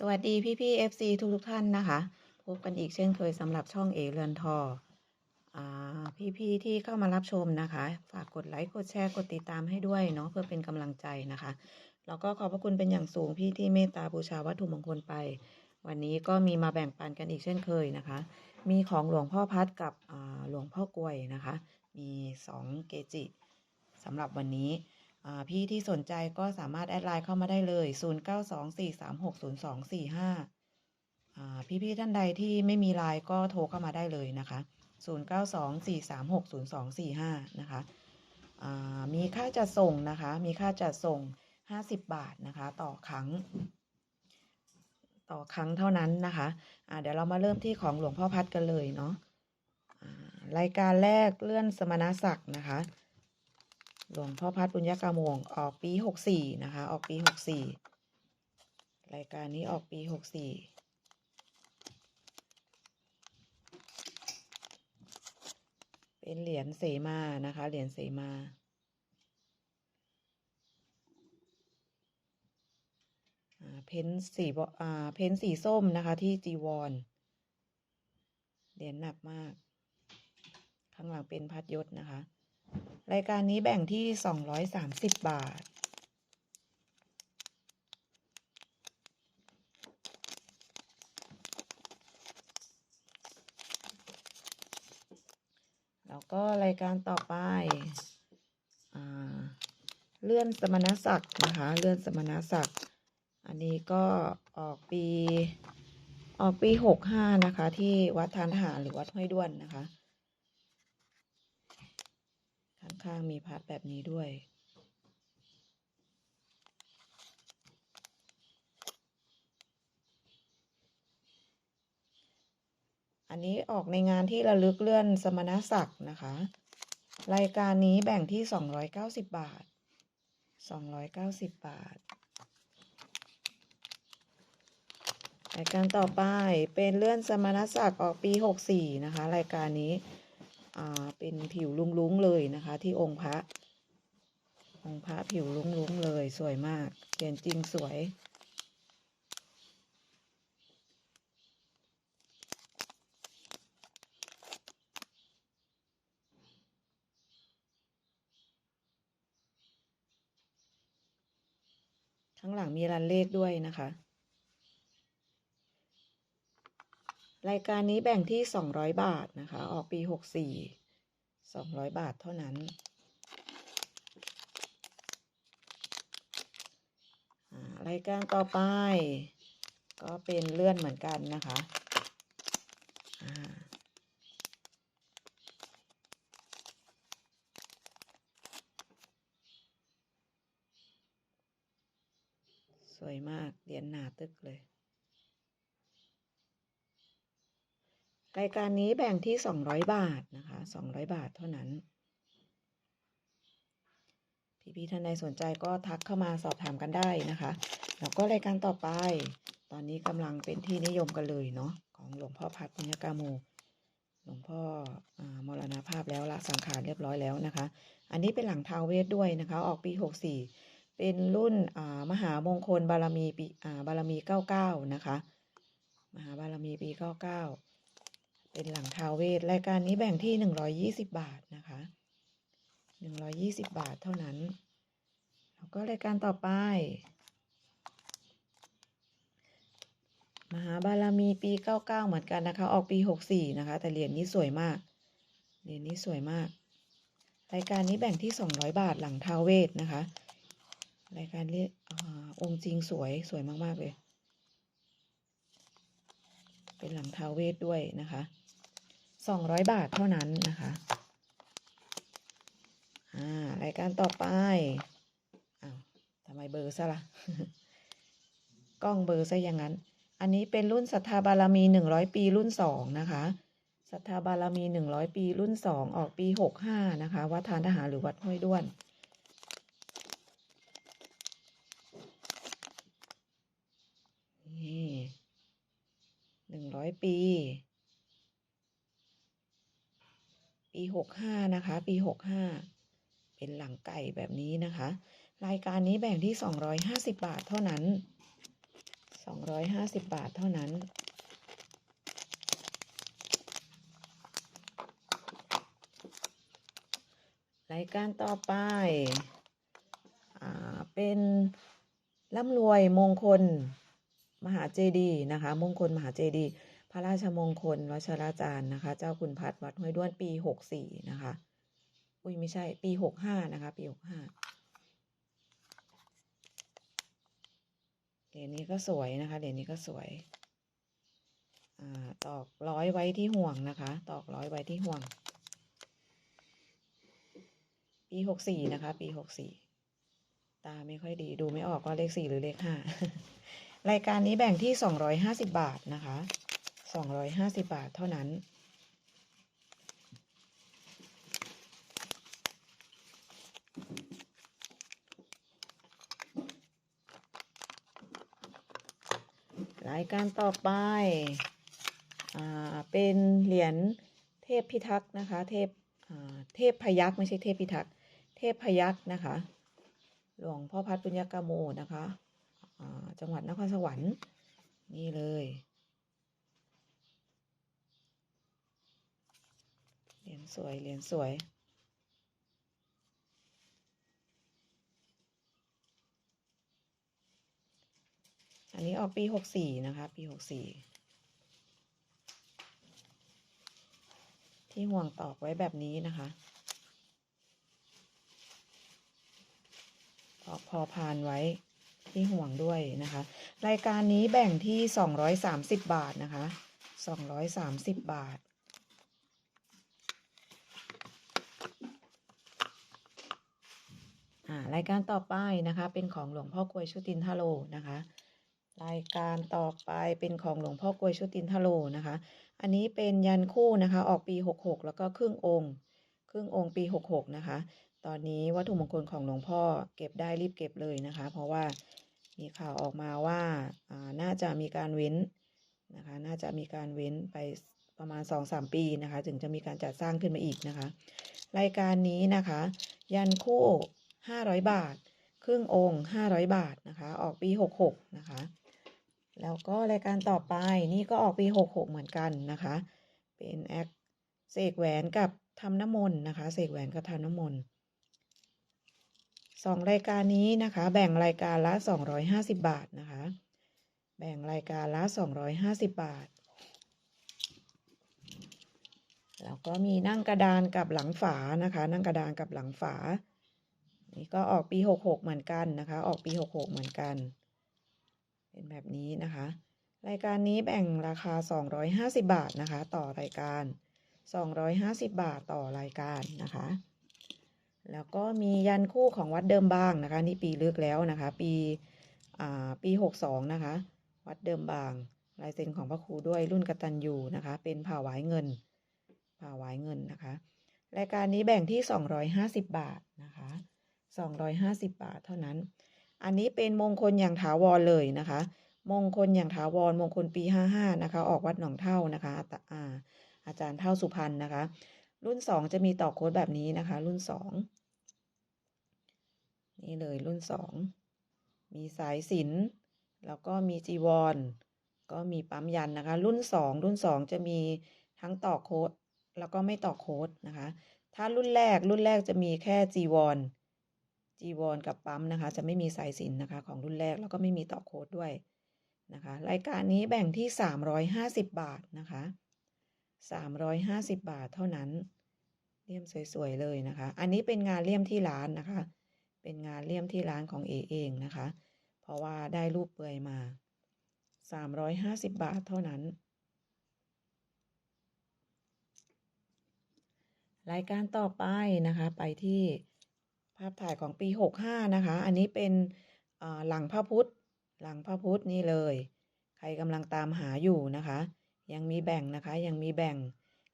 สวัสดีพี่พี่ FC ทุกทุกท่านนะคะ พบกันอีกเช่นเคยสำหรับช่องเอเรือนทอพี่พี่ที่เข้ามารับชมนะคะ ฝากกดไลค์กดแชร์กดติดตามให้ด้วยเนาะเพื่อเป็นกำลังใจนะคะ แล้วก็ขอบพระคุณเป็นอย่างสูงพี่ที่เมตตาบูชาวัตถุมงคลไป วันนี้ก็มีมาแบ่งปันกันอีกเช่นเคยนะคะ มีของหลวงพ่อพัดกับหลวงพ่อกลวยนะคะ มีสองเกจิสำหรับวันนี้ พี่ที่สนใจก็สามารถแอดไลน์เข้ามาได้เลย 0924360245อ่พี่ๆท่านใดที่ไม่มีไลน์ก็โทรเข้ามาได้เลยนะคะ 0924360245 นะคะ มีค่าจัดส่งนะคะ มีค่าจัดส่ง 50 บาทนะคะ ต่อครั้ง ต่อครั้งเท่านั้นนะคะอ่าเดี๋ยวเรามาเริ่มที่ของหลวงพ่อพัดกันเลยเนาะอ่ารายการแรกเลื่อนสมณศักดิ์นะคะ หลวงพ่อพัดบุญญากามวง ออกปีหกสี่นะคะ ออกปีหกสี่รายการนี้ออกปีหกสี่เป็นเหรียญเสมานะคะ เหรียญเสมาเพ้นสีอ่าเพ้นสีส้มนะคะ ที่จีวรเหรียญหนักมาก ข้างหลังเป็นพัดยศนะคะ รายการนี้แบ่งที่ 230 บาท แล้วก็รายการต่อไปอเลื่อนสมณศักดิ์นะคะ เลื่อนสมณศักดิ์ อันนี้ก็ออกปี ออกปี 65 นะคะ ที่วัดทานทหารหรือวัดห้วยด้วนนะคะ ข้างๆมีพัดแบบนี้ด้วย อันนี้ออกในงานที่ระลึกเลื่อนสมณศักดิ์นะคะ รายการนี้แบ่งที่ 290 บาท 290 บาทรายการต่อไปเป็นเลื่อนสมณศักดิ์ออกปี 64 นะคะ รายการนี้ เป็นผิวลุ้งๆเลยนะคะ ที่องค์พระ องค์พระผิวลุ้งๆเลยสวยมากเหรียญจริงสวย ข้างหลังมีรันเลขด้วยนะคะ รายการนี้แบ่งที่ 200 บาทนะคะ ออกปี 64 200 บาทเท่านั้น รายการต่อไป ก็เป็นเลื่อนเหมือนกันนะคะสวยมากเหรียญหนาตึกเลย รายการนี้แบ่งที่ 200 บาทนะคะ 200 บาทเท่านั้น พี่ๆท่านใดสนใจก็ทักเข้ามาสอบถามกันได้นะคะ แล้วก็รายการต่อไป ตอนนี้กำลังเป็นที่นิยมกันเลยเนาะของหลวงพ่อพัดปุญญกาโมหลวงพ่ออมรณภาพแล้วละสังขารเรียบร้อยแล้วนะคะ อันนี้เป็นหลังทาวเวทด้วยนะคะ ออกปี 64 เป็นรุ่นมหามงคลบารมีปีบารมี 99 นะคะ มหาบารมีปี 99 เป็นหลังท้าวเวทรายการนี้แบ่งที่หนึ่งร้อยยี่สิบบาทนะคะหนึ่งร้อยยี่สิบบาทเท่านั้น แล้วก็รายการต่อไป มหาบารมีปีเก้าเก้าเหมือนกันนะคะ ออกปีหกสี่นะคะ แต่เหรียญนี้สวยมาก เหรียญนี้สวยมาก รายการนี้แบ่งที่สองร้อยบาทหลังท้าวเวทนะคะ รายการนี้อองค์จริงสวยสวยมาก ๆ เลย เป็นหลังท้าวเวทด้วยนะคะ สองร้อยบาทเท่านั้นนะคะอ่ารายการต่อไปอ้าวทำไมเบอร์ซะละ่ะกล้องเบอร์ซะอย่างนั้น อันนี้เป็นรุ่นศรัทธาบารมีหนึ่งร้อยปีรุ่นสองนะคะศรัทธาบารมีหนึ่งร้อยปีรุ่นสองออกปีหกห้านะคะ วัดทานทหารหรือวัดห้วยด้วนนี่หนึ่งร้อยปี ปีหกห้านะคะ ปีหกห้าเป็นหลังไก่แบบนี้นะคะ รายการนี้แบ่งที่สองร้อยห้าสิบบาทเท่านั้นสองร้อยห้าสิบบาทเท่านั้นรายการต่อไปอ่าเป็นร่ำรวยมงคลมหาเจดีย์นะคะ มงคลมหาเจดีย์ ระราชมงคลวชราจารย์นะคะ เจ้าคุณพัดวัดห้วยด้วนปีหกสี่นะคะ อุ้ยไม่ใช่ ปีหกห้านะคะ ปีหกห้าเหรียญนี้ก็สวยนะคะเหรียญนี้ก็สวยอ่าตอกร้อยไว้ที่ห่วงนะคะ ตอกร้อยไว้ที่ห่วง ปีหกสี่นะคะ ปีหกสี่ตาไม่ค่อยดีดูไม่ออกว่าเลขสี่หรือเลขห้ารายการนี้แบ่งที่สองร้อยห้าสิบบาทนะคะ สองร้อยห้าสิบบาทเท่านั้น รายการต่อไปอ่าเป็นเหรียญเทพพิทักษ์นะคะ เทพเทพพยักษ์ไม่ใช่เทพพิทักษ์ เทพพยักษ์นะคะ หลวงพ่อพัดปุญญกาโมนะคะจังหวัดนครสวรรค์นี่เลย เหรียญสวย เหรียญสวย อันนี้ออกปีหกสี่นะคะ ปีหกสี่ที่ห่วงตอกไว้แบบนี้นะคะตอกพอพานไว้ที่ห่วงด้วยนะคะ รายการนี้แบ่งที่สองร้อยสามสิบบาทนะคะสองร้อยสามสิบบาท อ่า รายการต่อไปนะคะ เป็นของหลวงพ่อกลวยชุตินทโลนะคะ รายการต่อไปเป็นของหลวงพ่อกลวยชุตินทโลนะคะ อันนี้เป็นยันคู่นะคะ ออกปี66แล้วก็ครึ่งองค์ ครึ่งองค์ปี66นะคะ ตอนนี้วัตถุมงคลของหลวงพ่อเก็บได้รีบเก็บเลยนะคะ เพราะว่ามีข่าวออกมาว่าอ่าน่าจะมีการเว้นนะคะ น่าจะมีการเว้นไปประมาณ 2-3 ปีนะคะ ถึงจะมีการจัดสร้างขึ้นมาอีกนะคะ รายการนี้นะคะ ยันคู่ 500 บาท ครึ่งองค์ 500 บาทนะคะ ออกปี 66 นะคะ แล้วก็รายการต่อไปนี่ก็ออกปี 66 เหมือนกันนะคะ เป็นแอคเสกแหวนกับทำน้ำมนต์นะคะเสกแหวนกับทำน้ำมนต์สองรายการนี้นะคะ แบ่งรายการละ 250 บาทนะคะ แบ่งรายการละ 250 บาท แล้วก็มีนั่งกระดานกับหลังฝานะคะ นั่งกระดานกับหลังฝา นี่ก็ออกปี66เหมือนกันนะคะ ออกปี66เหมือนกัน เป็นแบบนี้นะคะ รายการนี้แบ่งราคา250บาทนะคะ ต่อรายการ250บาทต่อรายการนะคะ แล้วก็มียันคู่ของวัดเดิมบางนะคะนี่ปีลึกแล้วนะคะ ปีอ่าปี62นะคะ วัดเดิมบางลายเซ็นของพระครูด้วยรุ่นกตัญญูนะคะ เป็นผ่าวายเงินผ่าวายเงินนะคะ รายการนี้แบ่งที่ 250 บาทนะคะ 250 บาทเท่านั้น อันนี้เป็นมงคลอย่างถาวรเลยนะคะ มงคลอย่างถาวรมงคลปี 55 นะคะ ออกวัดหนองเท่านะคะอาอาจารย์เท่าสุพรรณนะคะ รุ่น 2 จะมีต่อโค้ดแบบนี้นะคะ รุ่น 2 นี่เลยรุ่น 2 มีสายสินแล้วก็มีจีวร ก็มีปั๊มยันนะคะ รุ่น 2 รุ่น 2 จะมีทั้งต่อโค้ดแล้วก็ไม่ต่อโค้ดนะคะ ถ้ารุ่นแรกรุ่นแรกจะมีแค่จีวร จีวรกับปั๊มนะคะ จะไม่มีสายสินนะคะ ของรุ่นแรกแล้วก็ไม่มีต่อโค้ดด้วยนะคะ รายการนี้แบ่งที่ 350 บาทนะคะ 350 บาทเท่านั้นเลี่ยมสวยๆเลยนะคะ อันนี้เป็นงานเลี่ยมที่ร้านนะคะ เป็นงานเลี่ยมที่ร้านของเอเองนะคะ เพราะว่าได้รูปเปลือยมา 350 บาทเท่านั้น รายการต่อไปนะคะไปที่ ภาพถ่ายของปี 65 นะคะ อันนี้เป็นหลังพระพุทธ หลังพระพุทธนี่เลย ใครกำลังตามหาอยู่นะคะ ยังมีแบ่งนะคะ ยังมีแบ่ง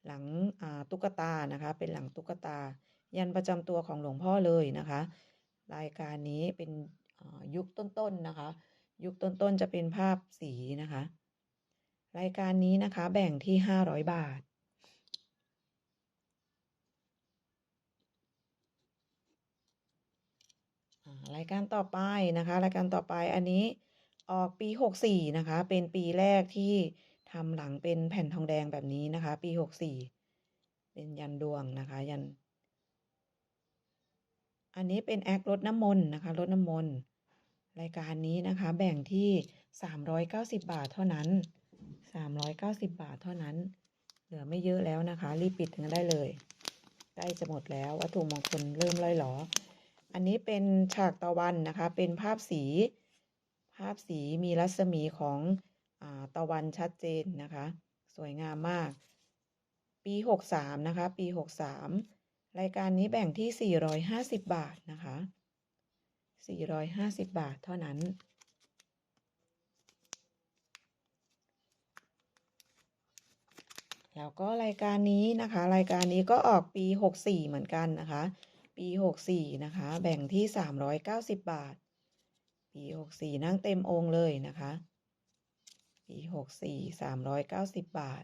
หลังตุ๊กตานะคะ เป็นหลังตุ๊กตา ยันประจำตัวของหลวงพ่อเลยนะคะ รายการนี้เป็นยุคต้นๆนะคะ ยุคต้นๆจะเป็นภาพสีนะคะ รายการนี้นะคะแบ่งที่ 500 บาท อ่า รายการต่อไปนะคะ รายการต่อไปอันนี้ออกปีหกสี่นะคะ เป็นปีแรกที่ทำหลังเป็นแผ่นทองแดงแบบนี้นะคะ ปีหกสี่เป็นยันดวงนะคะ ยัน อันนี้เป็นแอครถน้ำมนต์นะคะรถน้ำมนต์รายการนี้นะคะแบ่งที่สามร้อยเก้าสิบบาทเท่านั้นสามร้อยเก้าสิบบาทเท่านั้น เหลือไม่เยอะแล้วนะคะ รีบปิดกันได้เลยใกล้จะหมดแล้ววัตถุมงคลเริ่มล่อยหลอ อันนี้เป็นฉากตะวันนะคะ เป็นภาพสี ภาพสีมีรัศมีของอตะวันชัดเจนนะคะ สวยงามมาก ปีหกสามนะคะ ปีหกสามรายการนี้แบ่งที่สี่ร้อยห้าสิบบาทนะคะสี่ร้อยห้าสิบบาทเท่านั้น แล้วก็รายการนี้นะคะ รายการนี้ก็ออกปี 64 เหมือนกันนะคะ ปี 64 นะคะ แบ่งที่ 390 บาท ปี 64 นั่งเต็มองค์เลยนะคะ ปี 64 390 บาท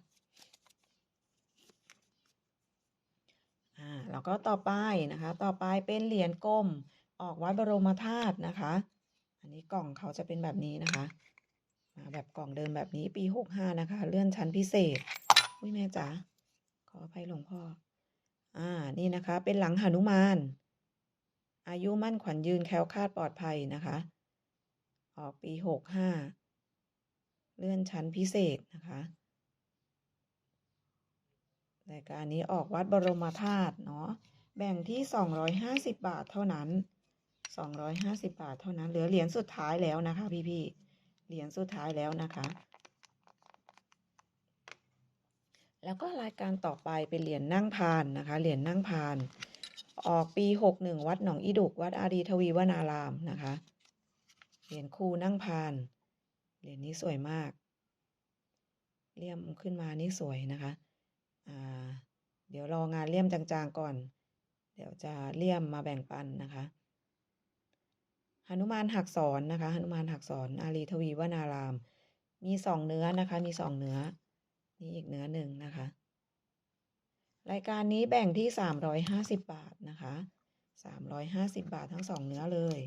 อ่า แล้วก็ต่อไปนะคะ ต่อไปเป็นเหรียญก้มออกวัดบรมธาตุนะคะ อันนี้กล่องเขาจะเป็นแบบนี้นะคะ มาแบบกล่องเดิมแบบนี้ปี 65 นะคะ เลื่อนชั้นพิเศษ อุ้ยแม่จ๋า ขออภัยหลวงพ่อ อ่า นี่นะคะ เป็นหลังหนุมาน อายุมั่นขวัญยืนแคล้วคลาดปลอดภัยนะคะ ออกปีหกห้า เลื่อนชั้นพิเศษนะคะ รายการนี้ออกวัดบรมธาตุเนาะ แบ่งที่สองร้อยห้าสิบบาทเท่านั้นสองร้อยห้าสิบบาทเท่านั้น เหลือเหรียญสุดท้ายแล้วนะคะ พี่ๆ เหรียญสุดท้ายแล้วนะคะ แล้วก็รายการต่อไปเป็นเหรียญนั่งพานนะคะ เหรียญนั่งพาน ออกปีหกหนึ่งวัดหนองอีดุก วัดอารีทวีวนารามนะคะ เหรียญคู่นั่งพาน เหรียญนี้สวยมาก เลี่ยมขึ้นมานี่สวยนะคะอ่าเดี๋ยวรองานเลี่ยมจางๆก่อน เดี๋ยวจะเลี่ยมมาแบ่งปันนะคะหนุมานหักศรนะคะหนุมานหักศรอารีทวีวนาราม มีสองเนื้อนะคะ มีสองเนื้อ นี่อีกเนื้อหนึ่งนะคะ รายการนี้แบ่งที่สามร้อยห้าสิบบาทนะคะสามร้อยห้าสิบบาททั้งสองเนื้อเลย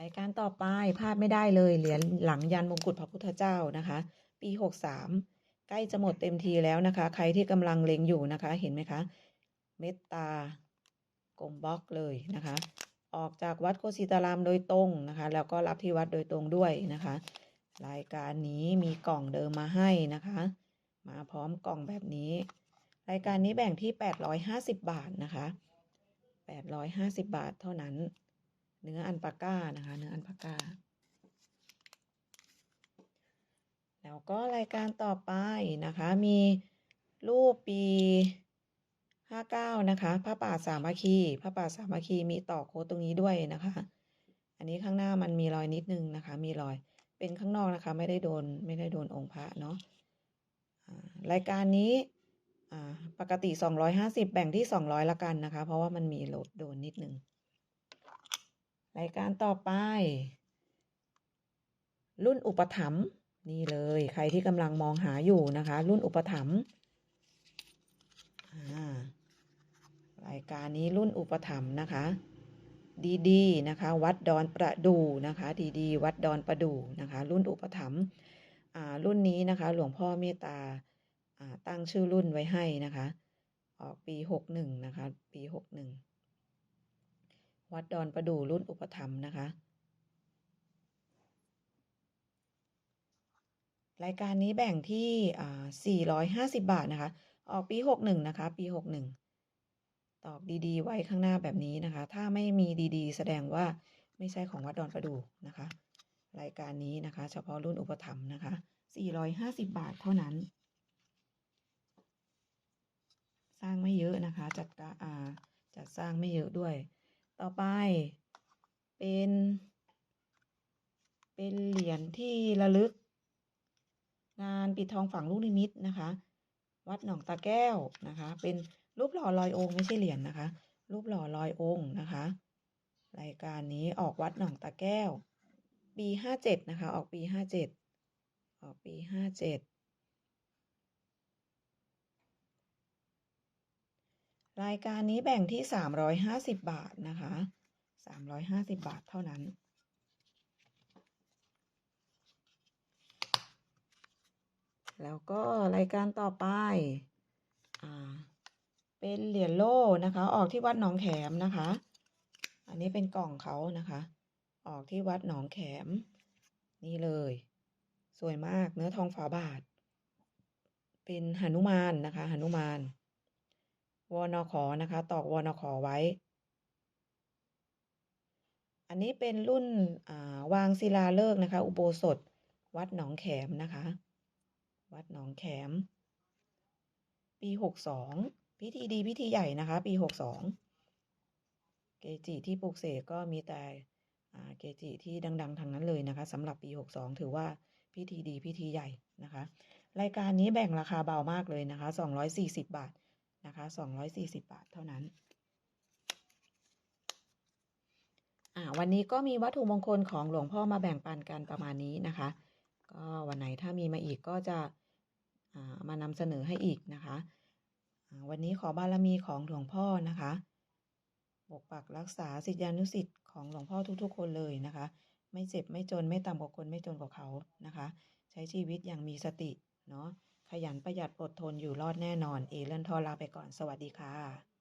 รายการต่อไปพลาดไม่ได้เลยเหรียญหลังยันมงกุฎพระพุทธเจ้านะคะ ปีหกสามใกล้จะหมดเต็มทีแล้วนะคะ ใครที่กำลังเล็งอยู่นะคะ เห็นไหมคะ เมตตากลมบล็อกเลยนะคะ ออกจากวัดโคสิตารามโดยตรงนะคะ แล้วก็รับที่วัดโดยตรงด้วยนะคะ รายการนี้มีกล่องเดิมมาให้นะคะ มาพร้อมกล่องแบบนี้ รายการนี้แบ่งที่ 850 บาทนะคะ 850 บาทเท่านั้น เนื้ออันปาก้านะคะ เนื้ออันปาก้า แล้วก็รายการต่อไปนะคะ มีรูปปี 59 นะคะพระป่าสามัคคีพระป่าสามัคคีมีต่อโค้ดตรงนี้ด้วยนะคะ อันนี้ข้างหน้ามันมีรอยนิดนึงนะคะ มีรอย เป็นข้างนอกนะคะ ไม่ได้โดนไม่ได้โดนองค์พระเนาะรายการนี้ปกติ 250 แบ่งที่ 200 ละกันนะคะ เพราะว่ามันมีโหลดโดนนิดนึงรายการต่อไป รุ่นอุปถัมภ์นี่เลยใครที่กำลังมองหาอยู่นะคะ รุ่นอุปถัมภ์รายการนี้รุ่นอุปถัมภ์นะคะ ดีๆนะคะ วัดดอนประดูนะคะ ดีๆ วัดดอนประดูนะคะ รุ่นอุปถัมภ์รุ่นนี้นะคะ หลวงพ่อเมตตาตั้งชื่อรุ่นไว้ให้นะคะ ออกปีหกหนึ่งนะคะ ปีหกหนึ่งวัดดอนประดูรุ่นอุปถัมภ์นะคะ รายการนี้แบ่งที่ 450 บาทนะคะ ออกปี 61 นะคะ ปี 61 ตอกดีๆ ไว้ข้างหน้าแบบนี้นะคะ ถ้าไม่มีดีๆ แสดงว่าไม่ใช่ของวัดดอนประดูนะคะ รายการนี้นะคะ เฉพาะรุ่นอุปถัมภ์นะคะ 450 บาทเท่านั้น สร้างไม่เยอะนะคะ จัดการอ่าจัดสร้างไม่เยอะด้วย ต่อไปเป็น เป็นเหรียญที่ระลึก งานปิดทองฝังลูกนิมิตนะคะ วัดหนองตาแก้วนะคะ เป็น รูปหล่อลอยองค์ไม่ใช่เหรียญนนะคะ รูปหล่อลอยองค์นะคะ รายการนี้ออกวัดหนองตาแก้ว ปีห้าเจ็ดนะคะ ออกปีห้าเจ็ดออกปีห้าเจ็ดรายการนี้แบ่งที่สามร้อยห้าสิบบาทนะคะสามร้อยห้าสิบบาทเท่านั้นแล้วก็รายการต่อไป อ่า เป็นเหรียญโล่นะคะ ออกที่วัดหนองแขมนะคะ อันนี้เป็นกล่องเขานะคะ ออกที่วัดหนองแขม นี่เลย สวยมากเนื้อทองฝาบาท เป็นหนุมานนะคะหนุมานวนขอนะคะ ตอกวนขอไว้ อันนี้เป็นรุ่นาวางศิลาฤกษ์นะคะ อุโบสถ วัดหนองแขมนะคะ วัดหนองแขม ปีหกสอง พิธีดีพิธีใหญ่นะคะ ปีหกสองเกจิที่ปลูกเสกก็มีแต่เกจิที่ดัง ๆทางนั้นเลยนะคะสำหรับปีหกสองถือว่าพิธีดีพิธีใหญ่นะคะ รายการนี้แบ่งราคาเบามากเลยนะคะสองร้อยสี่สิบบาทนะคะสองร้อยสี่สิบบาทเท่านั้นอ่าวันนี้ก็มีวัตถุมงคลของหลวงพ่อมาแบ่งปันกันประมาณนี้นะคะ ก็วันไหนถ้ามีมาอีกก็จะามานำเสนอให้อีกนะคะ วันนี้ขอบารมีของหลวงพ่อนะคะปกปักรักษาสิทธิานุสิทธิ์ของหลวงพ่อทุกๆ คนเลยนะคะ ไม่เจ็บไม่จนไม่ต่ำกว่าคนไม่จนกว่าเขานะคะ ใช้ชีวิตอย่างมีสติเนาะขยันประหยัดอดทนอยู่รอดแน่นอน เอเลื่อนทอลาไปก่อนสวัสดีค่ะ